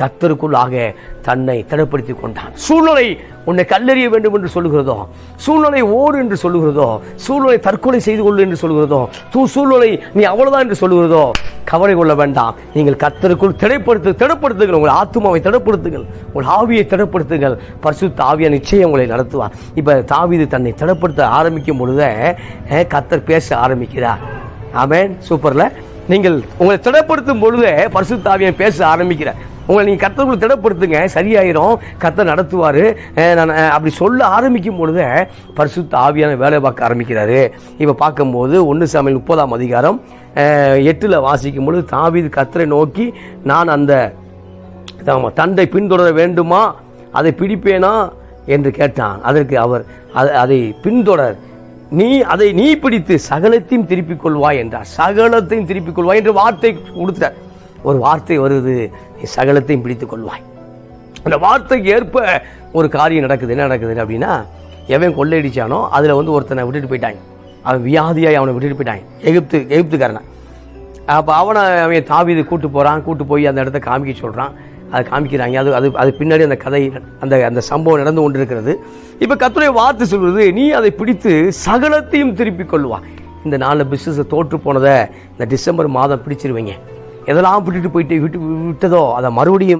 கத்தருக்குள்ளாக தன்னை திடப்படுத்தி கொண்டான். சூழ்நிலை உன்னை கல்லெறிய வேண்டும் என்று சொல்லுகிறதோ சூழ்நிலை ஓடு என்று சொல்லுகிறதோ சூழ்நிலை தற்கொலை செய்து கொள்ளு என்று சொல்லுகிறதோ தூ சூழ்நிலை நீ அவ்வளவுதான் என்று சொல்லுகிறதோ கவலை கொள்ள வேண்டாம். நீங்கள் கத்தருக்குள் திடப்படுத்து திடப்படுத்துங்கள். உங்கள் ஆத்மாவை திடப்படுத்துங்கள். உங்கள் ஆவியை திடப்படுத்துங்கள். பரிசுத்த ஆவிய நிச்சயம் உங்களை நடத்துவார். இப்போ தாவீது தன்னை திடப்படுத்த ஆரம்பிக்கும் பொழுதே கத்தர் பேச ஆரம்பிக்கிறார். ஆமேன். சூப்பரில். நீங்கள் உங்களை திடப்படுத்தும் பொழுதே பரிசுத்த தாவியம் பேச ஆரம்பிக்கிறார். உங்களை நீங்கள் கத்தருக்குள்ள திடப்படுத்துங்க சரியாயிரும். கத்தர் நடத்துவார். நான் அப்படி சொல்ல ஆரம்பிக்கும் பொழுது பரிசுத்த ஆவியான வேலை பார்க்க ஆரம்பிக்கிறாரு. இப்போ பார்க்கும்போது ஒன்று சாமியில் முப்பதாம் அதிகாரம் எட்டில் வாசிக்கும் பொழுது தாவீது கத்தரை நோக்கி நான் அந்த தந்தை தண்டை பின்தொடர வேண்டுமா? அதை பிடிப்பேனா? என்று கேட்டான். அதற்கு அவர் அதை பின்தொடர். நீ அதை நீ பிடித்து சகலத்தையும் திருப்பிக் கொள்வாய் என்றார். சகலத்தையும் திருப்பிக் கொள்வாய் என்று வார்த்தை கொடுத்தார் ஒரு வார்த்தை வருது நீ சகலத்தையும் பிடித்து கொள்வாய். அந்த வார்த்தைக்கு ஏற்ப ஒரு காரியம் நடக்குது. என்ன நடக்குது அப்படின்னா எவன் கொள்ளையடிச்சானோ அதில் வந்து ஒருத்தனை விட்டுட்டு போயிட்டாங்க அவன் வியாதியாய் அவனை விட்டுட்டு போயிட்டாங்க எகிப்து எகிப்துக்காரனை அப்போ அவனை அவன் தாவீது கூட்டு போகிறான் கூட்டு போய் அந்த இடத்த காமிக்க சொல்கிறான் அதை காமிக்கிறாங்க. அது அது அது பின்னாடி அந்த கதை அந்த அந்த சம்பவம் நடந்து கொண்டிருக்கிறது. இப்போ கத்துடைய வார்த்தை சொல்வது நீ அதை பிடித்து சகலத்தையும் திருப்பி கொள்வா இந்த நாலு பிஸ்னஸை தோற்று போனதை இந்த டிசம்பர் மாதம் பிடிச்சிருவீங்க. எதெல்லாம் விட்டுட்டு போயிட்டு விட்டு விட்டதோ அதை மறுபடியும்